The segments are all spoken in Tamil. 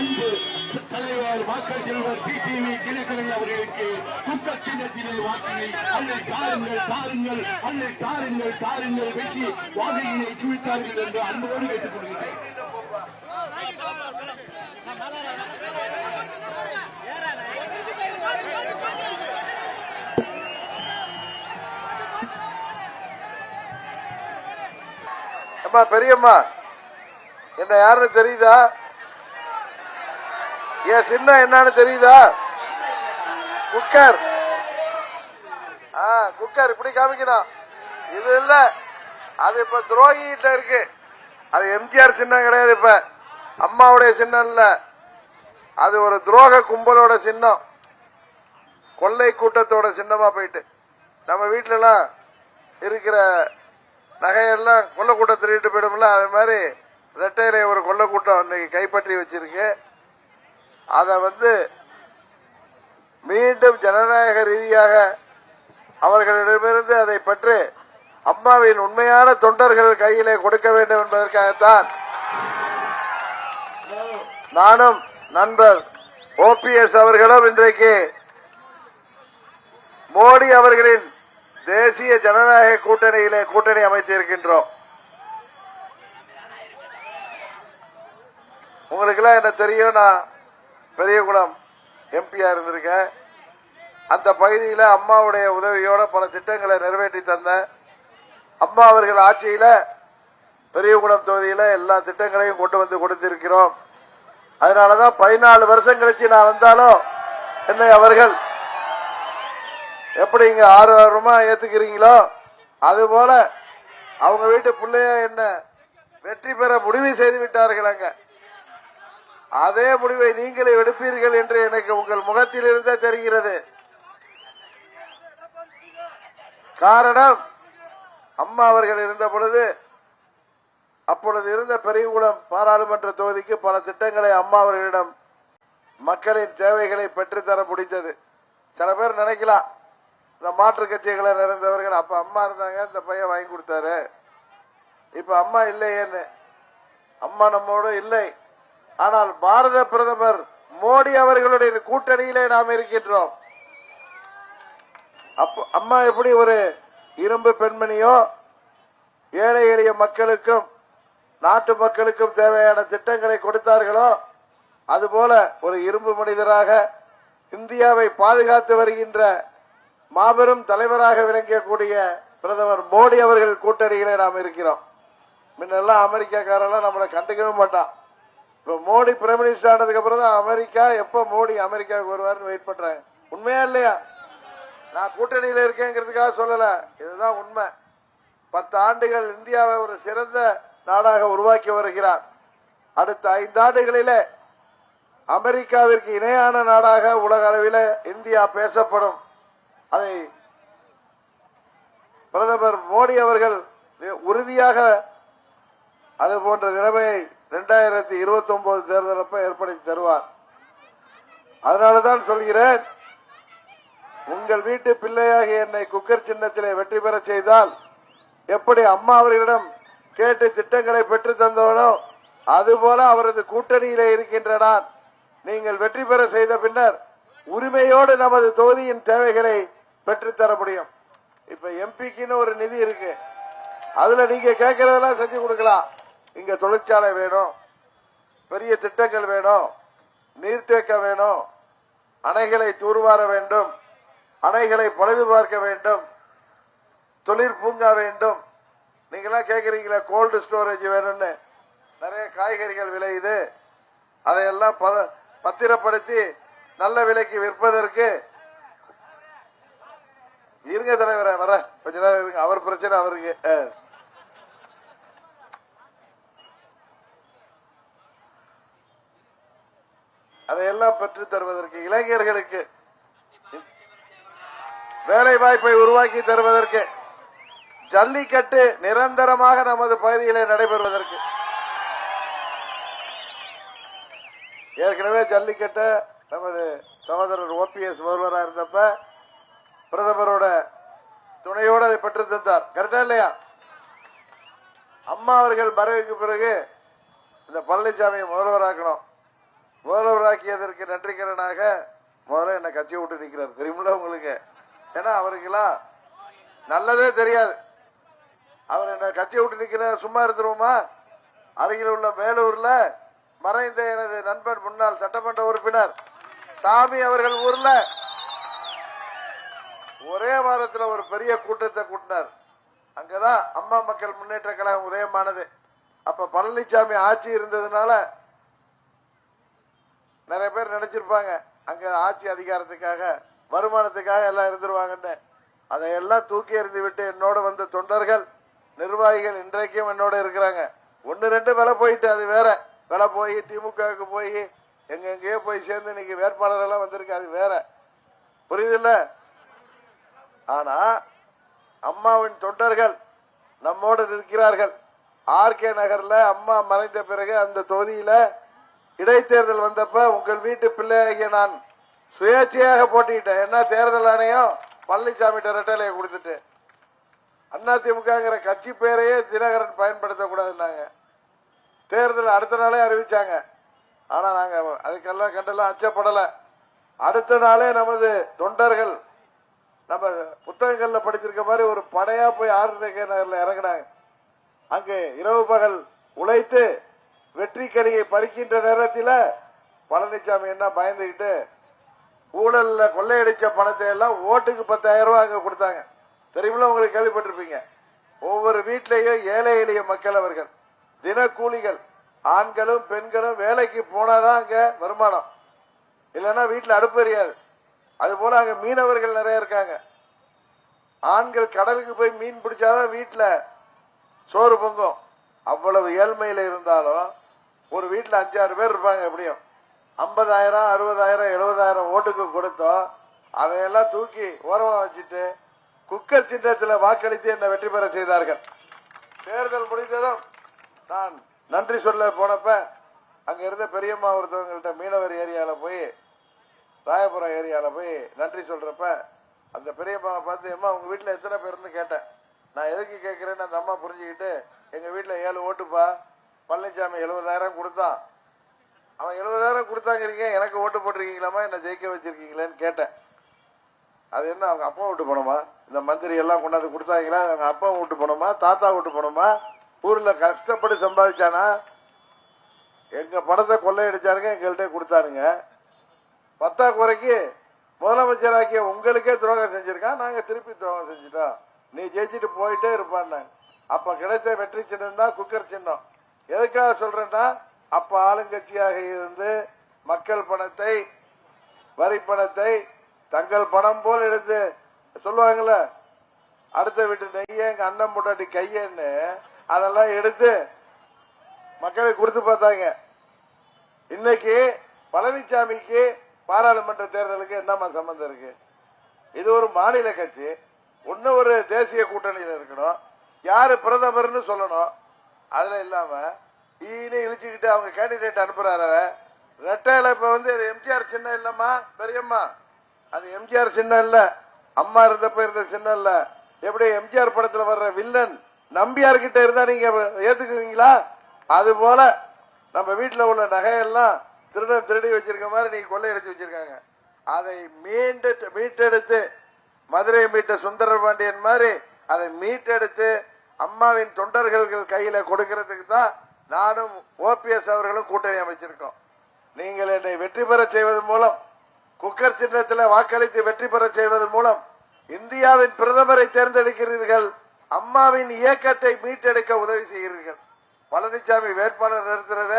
அன்பு தலைவர் வாக்கர் செல்வர் டி டிவி தினகரன் அவர்களுக்கு குக்க சின்னத்திலே வாக்கினை அல்லை தாருங்கள் தாருங்கள் அல்லை தாருங்கள் தாருங்கள் வெற்றி வாகையினை சுழித்தார்கள் என்று அன்போடு கேட்டுக் கொள்கிறேன் பெரியம்மா என்ன யாருன்னு தெரியுதா? என் சின்ன என்னன்னு தெரியுதா? குக்கர். ஆ குக்கர் இப்படி காமிக்கணும். இது இல்ல. அது இப்ப துரோகிகிட்ட இருக்கு. அது எம்ஜிஆர் சின்னம் கிடையாது இப்ப. அம்மாவுடைய சின்னம் இல்ல. அது ஒரு துரோக கும்பலோட சின்னம். கொள்ளை கூட்டத்தோட சின்னமா போயிட்டு. நம்ம வீட்டுல எல்லாம் இருக்கிற நகையெல்லாம் கொள்ள கூட்டம் திருட்டு போயிடும்ல அது மாதிரி ரெட்டையில ஒரு கொள்ள கூட்டம் இன்னைக்கு கைப்பற்றி வச்சிருக்கு. அதை வந்து மீண்டும் ஜனநாயக ரீதியாக அவர்களிடமிருந்து அதை பெற்று அம்மாவின் உண்மையான தொண்டர்கள் கையிலே கொடுக்க வேண்டும் என்பதற்காகத்தான் நானும் நண்பர் ஓபிஎஸ் அவர்களும் இன்றைக்கு மோடி அவர்களின் தேசிய ஜனநாயக கூட்டணியிலே கூட்டணி அமைத்திருக்கின்றோம். உங்களுக்கு எல்லாம் என்ன தெரியும்? நான் பெரியகுளம் எம்பியா இருந்திருக்கேன். அந்த பகுதியில அம்மாவுடைய உதவியோட பல திட்டங்களை நிறைவேற்றி தந்த அம்மா அவர்கள் ஆட்சியில பெரியகுளம் தொகுதியில எல்லா திட்டங்களையும் கொண்டு வந்து கொடுத்திருக்கிறோம். அதனாலதான் பதினாலு வருஷம் கழிச்சு நான் வந்தாலும் என்னை அவர்கள் எப்படி இங்க ஆறு ஆர்வமா ஏத்துக்கிறீங்களோ அது போல அவங்க வீட்டு பிள்ளைய என்ன வெற்றி பெற முடிவு செய்து விட்டார்கள் அங்க. அதே முடிவை நீங்களே எடுப்பீர்கள் என்று எனக்கு உங்கள் முகத்தில் இருந்தே தெரிகிறது. காரணம் அம்மா அவர்கள் இருந்த பொழுது அப்பொழுது இருந்த பெரியகுளம் பாராளுமன்ற தொகுதிக்கு பல திட்டங்களை அம்மா அவர்களிடம் மக்களின் தேவைகளை பெற்றுத்தர முடிந்தது. சில பேர் நினைக்கலாம் இந்த மாற்று கட்சிகளை நடந்தவர்கள் அப்ப அம்மா இருந்தாங்க இந்த பையன் வாங்கி கொடுத்தாரு. இப்ப அம்மா இல்லையேன்னு அம்மா நம்மோட இல்லை. ஆனால் பாரத பிரதமர் மோடி அவர்களுடைய கூட்டணியிலே நாம் இருக்கின்றோம். அம்மா எப்படி ஒரு இரும்பு பெண்மணியோ ஏழை எளிய மக்களுக்கும் நாட்டு மக்களுக்கும் தேவையான திட்டங்களை கொடுத்தார்களோ அதுபோல ஒரு இரும்பு மனிதராக இந்தியாவை பாதுகாத்து வருகின்ற மாபெரும் தலைவராக விளங்கக்கூடிய பிரதமர் மோடி அவர்கள் கூட்டணியிலே நாம் இருக்கிறோம். முன்னெல்லாம் அமெரிக்காக்காரெல்லாம் நம்மளை கண்டுக்கவே மாட்டான். இப்ப மோடி பிரைம் மினிஸ்டர் ஆனதுக்கு அப்புறம் தான் அமெரிக்கா எப்ப மோடி அமெரிக்காவுக்கு வருவாருன்னு வெயிட் பண்றேன் உண்மையா இல்லையா? நான் கூட்டணியில இருக்கேங்கிறதுக்காக சொல்லல. இதுதான் உண்மை. பத்து ஆண்டுகள் இந்தியாவை ஒரு சிறந்த நாடாக உருவாக்கி வருகிறார். அடுத்த ஐந்தாண்டுகளில அமெரிக்காவிற்கு இணையான நாடாக உலக அளவில் இந்தியா பேசப்படும். அதை பிரதமர் மோடி அவர்கள் உறுதியாக அது போன்ற நிலைமையை ரெண்டாயிரத்தி இருபத்தி ஒன்பது தேர்தல் ஏற்படுத்தி தருவார். அதனாலதான் சொல்கிறேன் உங்கள் வீட்டு பிள்ளையாகி என்னை குக்கர் சின்னத்திலே வெற்றி பெற செய்தால் எப்படி அம்மா அவர்களிடம் கேட்டு திட்டங்களை பெற்று தந்தவனோ அதுபோல அவரது கூட்டணியிலே இருக்கின்ற நான் நீங்கள் வெற்றி பெற செய்த பின்னர் உரிமையோடு நமது தொகுதியின் தேவைகளை பெற்றுத்தர முடியும். இப்ப எம்பிக்குன்னு ஒரு நிதி இருக்கு. அதுல நீங்க கேட்கறதெல்லாம் செஞ்சு கொடுக்கலாம். இங்க தொழிற்சாலை வேணும் பெரிய திட்டங்கள் வேணும் நீர்த்தேக்க வேணும் அணைகளை தூர்வார வேண்டும் அணைகளை பழுது பார்க்க வேண்டும் தொழிற்பூங்கா வேண்டும். நீங்களாம் கேக்குறீங்களா கோல்டு ஸ்டோரேஜ் வேணும்னு. நிறைய காய்கறிகள் விளையுது. அதையெல்லாம் பத்திரப்படுத்தி நல்ல விலைக்கு விற்பதற்கு. இருங்க தலைவரை வர கொஞ்ச நேரம் இருங்க. அவர் பிரச்சனை அவருக்கு அதையெல்லாம் பெற்றுத் தருவதற்கு இளைஞர்களுக்கு வேலை வாய்ப்பை உருவாக்கி தருவதற்கு ஜல்லிக்கட்டு நிரந்தரமாக நமது பகுதியிலே நடைபெறுவதற்கு. ஏற்கனவே ஜல்லிக்கட்டு நமது சகோதரர் ஓபிஎஸ் முதல்வராக இருந்தப்ப பிரதமரோட துணையோடு அதை பெற்று தந்தார். கரெக்டா இல்லையா? அம்மா அவர்கள் மறைவுக்கு பிறகு இந்த பழனிசாமியை முதல்வராக்கணும். முதல்வராக்கியதற்கு நன்றிக்கரனாக முதல்ல என்ன கட்சியை விட்டு நிற்கிறார். தெரியுமில்ல உங்களுக்கு? ஏன்னா அவருக்கெல்லாம் நல்லதே தெரியாது. அவர் என்ன கட்சியை விட்டு நிற்கிற சும்மா இருந்துருவோமா? அருகில் உள்ள மேலூர்ல மறைந்த எனது நண்பர் முன்னாள் சட்டமன்ற உறுப்பினர் சாமி அவர்கள் ஊர்ல ஒரே வாரத்தில் ஒரு பெரிய கூட்டத்தை கூட்டினார். அங்கதான் அம்மா மக்கள் முன்னேற்ற கழகம் உதயமானது. அப்ப பழனிசாமி ஆட்சி இருந்ததுனால நிறைய பேர் நினைச்சிருப்பாங்க. அங்க ஆட்சி அதிகாரத்துக்காக வருமானத்துக்காக எல்லாம் இருந்துருவாங்கன்னு. அதையெல்லாம் தூக்கி எறிந்து விட்டு என்னோட வந்த தொண்டர்கள் நிர்வாகிகள் இன்றைக்கும் என்னோட இருக்கிறாங்க. ஒன்னு ரெண்டு விலை போயிட்டு அது வேற. விலை போய் திமுகவுக்கு போய் எங்கெங்கேயோ போய் சேர்ந்து இன்னைக்கு வேட்பாளர் எல்லாம் வந்திருக்கு அது வேற. புரியுதுல்ல? ஆனா அம்மாவின் தொண்டர்கள் நம்மோடு இருக்கிறார்கள் ஆர்கே நகர்ல அம்மா மறைந்த பிறகு அந்த தொகுதியில இடைத்தேர்தல் வந்தப்ப உங்கள் வீட்டு பிள்ளையாகிய நான் சுயேட்சையாக போட்டிக்கிட்டேன் என்ன தேர்தல் ஆணையம்? பழனிசாமி ரெட்டலையை கொடுத்துட்டு. அதிமுகங்கிற கட்சி பேரையே தினகரன் பயன்படுத்தக்கூடாதுன்னாங்க. தேர்தல் அடுத்த நாளே அறிவிச்சாங்க. ஆனா நாங்க அதுக்கெல்லாம் கண்டெல்லாம் அச்சப்படல. அடுத்த நாளே நமது தொண்டர்கள் நம்ம புத்தகங்கள்ல படிச்சிருக்க மாதிரி ஒரு படையா போய் ஆர்கே நகர்ல இறங்கினாங்க. அங்கே இரவு பகல் உழைத்து வெற்றி கனியை பறிக்கின்ற நேரத்தில் பழனிசாமி என்ன பயந்துகிட்டு ஊழல்ல கொள்ளையடிச்ச பணத்தை எல்லாம் ஓட்டுக்கு பத்தாயிரம் ரூபாய் அங்க கொடுத்தாங்க. தெரியுமில்ல உங்களுக்கு கேள்விப்பட்டிருப்பீங்க. ஒவ்வொரு வீட்டிலையும் ஏழை எளிய மக்கள் அவர்கள். தினக்கூலிகள். ஆண்களும் பெண்களும் வேலைக்கு போனாதான் அங்க வருமானம். இல்லைன்னா வீட்டுல அடுப்பு எரியாது. அது போல அங்க மீனவர்கள் நிறைய இருக்காங்க. ஆண்கள் கடலுக்கு போய் மீன் பிடிச்சாதான் வீட்டுல சோறு பொங்கும். அவ்வளவு ஏழ்மையில இருந்தாலும் ஒரு வீட்டில் அஞ்சாறு பேர் இருப்பாங்க எப்படியும். ஐம்பதாயிரம் அறுபதாயிரம் எழுபதாயிரம் ஓட்டுக்கு கொடுத்தோம். அதையெல்லாம் தூக்கி ஓரமா வச்சுட்டு குக்கர் சின்னத்தில் வாக்களித்து என்னை வெற்றி பெற செய்தார்கள். தேர்தல் முடிந்ததும் நான் நன்றி சொல்ல போனப்ப அங்க இருந்த பெரியம்மா ஒருத்தவங்கள்ட்ட மீனவர் ஏரியால போய் ராயபுரம் ஏரியால போய் நன்றி சொல்றப்ப அந்த பெரியம்மாவை பார்த்து அம்மா உங்க வீட்டுல எத்தனை பேர்னு கேட்டேன். நான் எதுக்கு கேட்கிறேன்னு அந்த அம்மா புரிஞ்சுக்கிட்டு எங்க வீட்டுல ஏழு ஓட்டுப்பா. பழனிசாமி எழுபதாயிரம் கொடுத்தான். அவன் எழுபதாயிரம் கொடுத்தாங்கிறீங்க எனக்கு ஓட்டு போட்டிருக்கீங்களாமா என்ன ஜெயிக்க வச்சிருக்கீங்களேன்னு கேட்டேன். அது என்ன அவங்க அப்பா விட்டு போனோமா? இந்த மந்திரி எல்லாம் கொண்டாந்து கொடுத்தாங்களா? அவங்க அப்பா விட்டு போனோமா? தாத்தா விட்டு போனோமா? ஊர்ல கஷ்டப்பட்டு சம்பாதிச்சானா? எங்க பணத்தை கொள்ளையடிச்சானுங்க எங்கள்கிட்ட கொடுத்தானுங்க. பத்தாக்குறைக்கு முதலமைச்சராக்கிய உங்களுக்கே துரோகம் செஞ்சிருக்கான் நாங்க திருப்பி துரோகம் செஞ்சிட்டோம். நீ ஜெயிச்சுட்டு போயிட்டே இருப்பான்னு அப்ப கிடைத்த வெற்றி சின்னம் தான் குக்கர் சின்னம். எதுக்காக சொல்றேன்னா அப்ப ஆளுங்கட்சியாக இருந்து மக்கள் பணத்தை வரி பணத்தை தங்கள் பணம் போல் எடுத்து சொல்லுவாங்கல்ல அடுத்த வீட்டு நெய்ய எங்க அண்ணன் பொண்டாட்டி கையன்னு அதெல்லாம் எடுத்து மக்களுக்கு கொடுத்து பார்த்தாங்க. இன்னைக்கு பழனிசாமிக்கு பாராளுமன்ற தேர்தலுக்கு என்னமா சம்பந்தம் இருக்கு? இது ஒரு மாநில கட்சி ஒன்னு ஒரு தேசிய கூட்டணியில் இருக்கணும். யாரு பிரதமர்னு சொல்லணும்? அதுல இல்லாம ஈனு இழிச்சுக்கிட்டு அவங்க கேண்டிடேட் அனுப்புறாரு ரெட்டையில இப்ப வந்து அது எம்ஜிஆர் சின்னம் இல்லம்மா பெரியம்மா. அது எம்ஜிஆர் சின்னம் இல்ல. அம்மா இருந்தப்ப இருந்த சின்னம் இல்ல. எப்படி எம்ஜிஆர் படத்துல வர்ற வில்லன் நம்பியார் கிட்ட இருந்தா நீங்க ஏத்துக்குவீங்களா? அது போல நம்ம வீட்டுல உள்ள நகையெல்லாம் திருடன் திருடி வச்சிருக்க மாதிரி நீங்க கொள்ளையடிச்சு வச்சிருக்காங்க. அதை மீண்டு மீட்டெடுத்து மதுரை மீட்ட சுந்தர பாண்டியன் மாதிரி அதை மீட்டெடுத்து அம்மாவின் தொண்டர்கள் கையில கொடுக்கறதுக்கு தான் நானும் ஓபிஎஸ் அவர்களும் கூட்டணி அமைச்சிருக்கோம். நீங்கள் என்னை வெற்றி பெற செய்வதன் மூலம் குக்கர் சின்னத்தில் வாக்களித்து வெற்றி பெற செய்வதன் மூலம் இந்தியாவின் பிரதமரை தேர்ந்தெடுக்கிறீர்கள் அம்மாவின் இயக்கத்தை மீட்டெடுக்க உதவி செய்கிறீர்கள். பழனிசாமி வேட்பாளர் நிறுத்துறத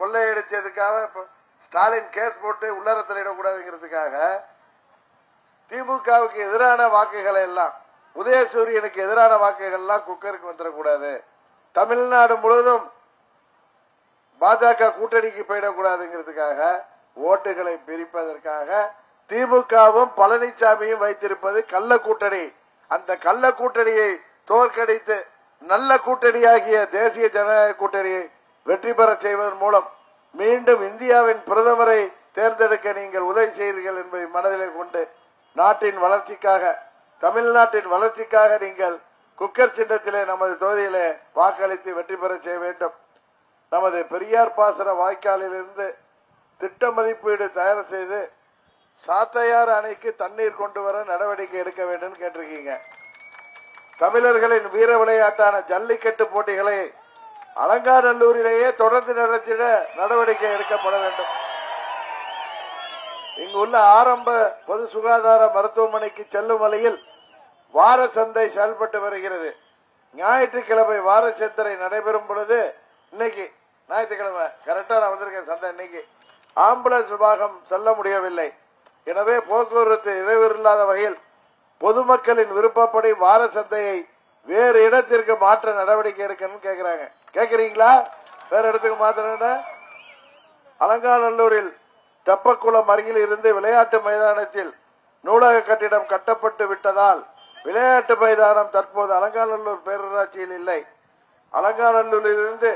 கொள்ளையடிச்சதுக்காக ஸ்டாலின் கேஸ் போட்டு உள்ளரத்தில் இடக்கூடாதுங்கிறதுக்காக திமுகவுக்கு எதிரான வாக்குகளை எல்லாம் உதயசூரியனுக்கு எதிரான வாக்குகள்லாம் குக்கருக்கு வந்துடக்கூடாது. தமிழ்நாடு முழுவதும் பாஜக கூட்டணிக்கு போயிடக்கூடாதுங்கிறதுக்காக ஓட்டுகளை பிரிப்பதற்காக திமுகவும் பழனிசாமியும் வைத்திருப்பது கள்ள கூட்டணி. அந்த கள்ள கூட்டணியை தோற்கடித்து நல்ல கூட்டணியாகிய தேசிய ஜனநாயக கூட்டணியை வெற்றி பெற செய்வதன் மூலம் மீண்டும் இந்தியாவின் பிரதமரை தேர்ந்தெடுக்க நீங்கள் உதவி செய்கிறீர்கள் என்பதை மனதிலே கொண்டு நாட்டின் வளர்ச்சிக்காக தமிழ்நாட்டின் வளர்ச்சிக்காக நீங்கள் குக்கர் சின்னத்திலே நமது தொகுதியிலே வாக்களித்து வெற்றி பெற செய்ய வேண்டும். நமது பெரியார் பாசன வாய்க்காலிலிருந்து திட்ட மதிப்பீடு தயார் செய்து சாத்தையார் அணைக்கு தண்ணீர் கொண்டு வர நடவடிக்கை எடுக்க வேண்டும் கேட்டிருக்கீங்க. தமிழர்களின் வீர விளையாட்டான ஜல்லிக்கட்டு போட்டிகளை அலங்காநல்லூரிலேயே தொடர்ந்து நடத்திட நடவடிக்கை எடுக்கப்பட வேண்டும். இங்குள்ள ஆரம்ப பொது சுகாதார மருத்துவமனைக்கு செல்லும் வழியில் வார சந்தை செயல்பட்டு வருகிறது. ஞாயிற்றுக்கிழமை வார சந்தை நடைபெறும் பொழுது இன்னைக்கு ஞாயிற்றுக்கிழமை கரெக்டா நான் வந்திருக்கேன் சந்தை இன்னைக்கு. ஆம்புலன்ஸ் விபாகம் செல்ல முடியவில்லை. எனவே போக்குவரத்து இடையூறு இல்லாத வகையில் பொதுமக்களின் விருப்பப்படி வார சந்தையை வேறு இடத்திற்கு மாற்ற நடவடிக்கை எடுக்கணும்னு கேக்குறாங்க. கேக்குறீங்களா? வேற இடத்துக்கு மாத்திர அலங்காநல்லூரில் தெப்பக்குளம் அருகில் இருந்து விளையாட்டு மைதானத்தில் நூலக கட்டிடம் கட்டப்பட்டு விட்டதால் விளையாட்டு மைதானம் தற்போது அலங்காநல்லூர் பேரூராட்சியில் இல்லை. அலங்காநல்லூரில் இருந்து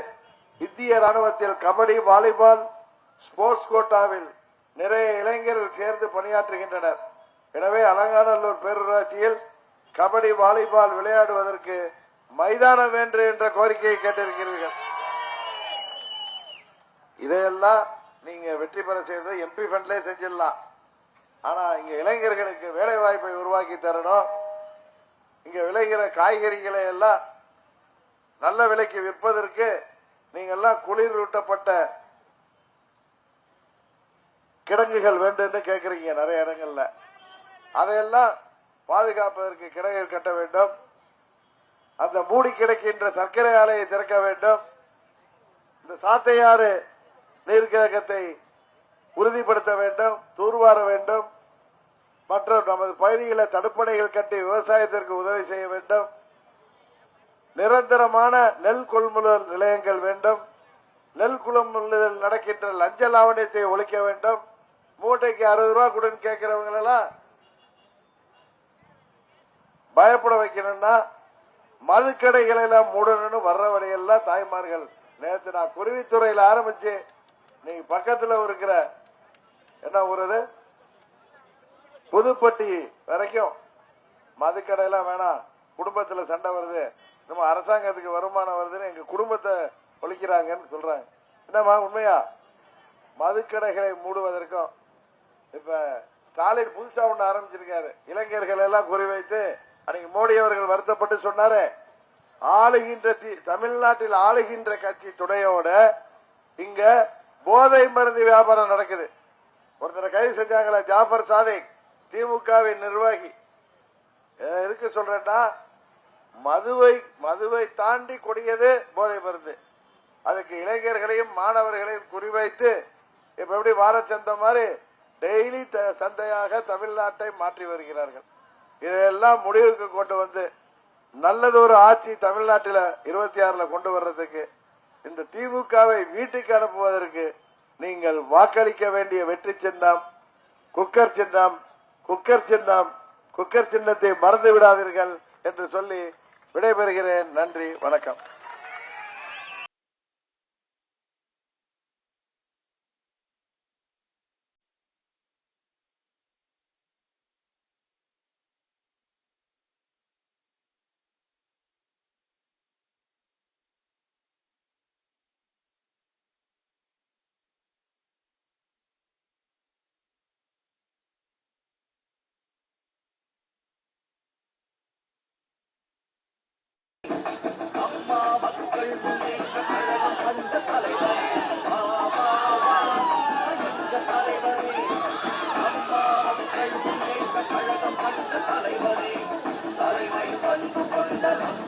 இந்திய ராணுவத்தில் கபடி வாலிபால் ஸ்போர்ட்ஸ் கோட்டாவில் நிறைய இளைஞர்கள் சேர்ந்து பணியாற்றுகின்றனர். எனவே அலங்காநல்லூர் பேரூராட்சியில் கபடி வாலிபால் விளையாடுவதற்கு மைதானம் வேண்டும் என்ற கோரிக்கையை கேட்டிருக்கிறீர்கள். இதையெல்லாம் நீங்க வெற்றி பெற செய்து எம்பி ஃபண்ட்லே செஞ்சிடலாம். ஆனா இங்க இளைஞர்களுக்கு வேலை வாய்ப்பை உருவாக்கி தரணும். இங்க விளைகிற காய்கறிகளை எல்லாம் நல்ல விலைக்கு விற்பதற்கு நீங்க எல்லாம் குளிரூட்டப்பட்ட கிடங்குகள் வேண்டும் கேட்கறீங்க நிறைய இடங்கள்ல. அதையெல்லாம் பாதுகாப்பதற்கு கிடங்குகள் கட்ட வேண்டும். அந்த மூடி கிடைக்கின்ற சர்க்கரை ஆலையை திறக்க வேண்டும். இந்த சாத்தையாறு நீர்க்கழகத்தை உறுதிப்படுத்த வேண்டும் தூர்வார வேண்டும். மற்றும் நமது பகுதிகளை தடுப்பணைகள் கட்டி விவசாயத்திற்கு உதவி செய்ய வேண்டும். நிரந்தரமான நெல் கொள்முதல் நிலையங்கள் வேண்டும். நெல் கொள்முதல் நடக்கின்ற லஞ்ச லாவணியத்தை ஒழிக்க வேண்டும். மூட்டைக்கு அறுபது ரூபா கொடுன்னு கேட்கிறவங்க எல்லாம் பயப்பட வைக்கணும்னா மதுக்கடைகளை எல்லாம் மூடணும்னு வர்ற வழியெல்லாம் தாய்மார்கள். நேற்று நான் குருவித்துறையில் ஆரம்பிச்சு நீ பக்கத்துல இருக்கிற என்ன ஊர் புதுப்பட்டி வரைக்கும் மதுக்கடையெல்லாம் வேணாம் குடும்பத்துல சண்டை வருது நம்ம அரசாங்கத்துக்கு வருமானம் வருதுன்னு எங்க குடும்பத்தை ஒழிக்கிறாங்கன்னு சொல்றாங்க. என்னம்மா உண்மையா? மதுக்கடைகளை மூடுவதற்கும் இப்ப ஸ்டாலின் புதுசா ஒண்ணு ஆரம்பிச்சிருக்காரு. இளைஞர்கள் எல்லாம் குறிவைத்து அன்னைக்கு மோடி அவர்கள் வருத்தப்பட்டு சொன்னாரு ஆளுகின்ற தி- தமிழ்நாட்டில் ஆளுகின்ற கட்சி துணையோட இங்க போதை மருந்து வியாபாரம் நடக்குது. ஒருத்தரை கைது செஞ்சாங்களா ஜாஃபர் சாதிக் திமுகவின் நிர்வாகி. இருக்கு எதுக்கு சொல்றேன்னா மதுவை மதுவை தாண்டி கொடியது போதை மருந்து. அதுக்கு இளைஞர்களையும் மாணவர்களையும் குறிவைத்து இப்ப எப்படி வாரச்சந்தை மாதிரி டெய்லி த- சந்தையாக தமிழ்நாட்டை மாற்றி வருகிறார்கள். இதையெல்லாம் முடிவுக்கு கொண்டு வந்து நல்லதொரு ஆட்சி தமிழ்நாட்டில் இருபத்தி ஆறுல கொண்டு வர்றதுக்கு இந்த திமுகவை வீட்டுக்கு அனுப்புவதற்கு நீங்கள் வாக்களிக்க வேண்டிய வெற்றி சின்னம் குக்கர் சின்னம் குக்கர் சின்னம் குக்கர் சின்னத்தை மறந்து விடாதீர்கள் என்று சொல்லி விடைபெறுகிறேன். நன்றி வணக்கம்.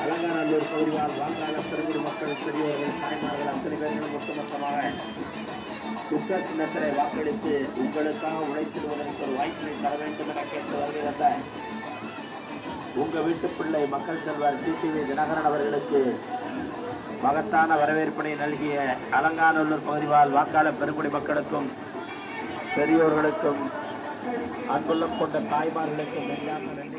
அலங்காநல்லூர் பகுதியால் வாக்காளர் பெருங்குடி மக்கள் பெரியவர்கள் தாய்மார்கள் அத்தனை பேர்களும் ஒட்டுமொத்தமாக குக்கர் சின்னத்திலே வாக்களித்து உங்களுக்காக உழைத்திடுவதற்கு ஒரு வாய்ப்பினை தர வேண்டும் என கேட்டு வருகிறத உங்க வீட்டு பிள்ளை மக்கள் செல்வர் டிடிவி தினகரன் அவர்களுக்கு மகத்தான வரவேற்பினை நல்கிய அலங்காநல்லூர் பகுதிவால் வாக்காளர் பெருங்குடி மக்களுக்கும் பெரியோர்களுக்கும் அன்புள்ளம் கொண்ட தாய்மார்களுக்கும் நன்றியாக நன்றி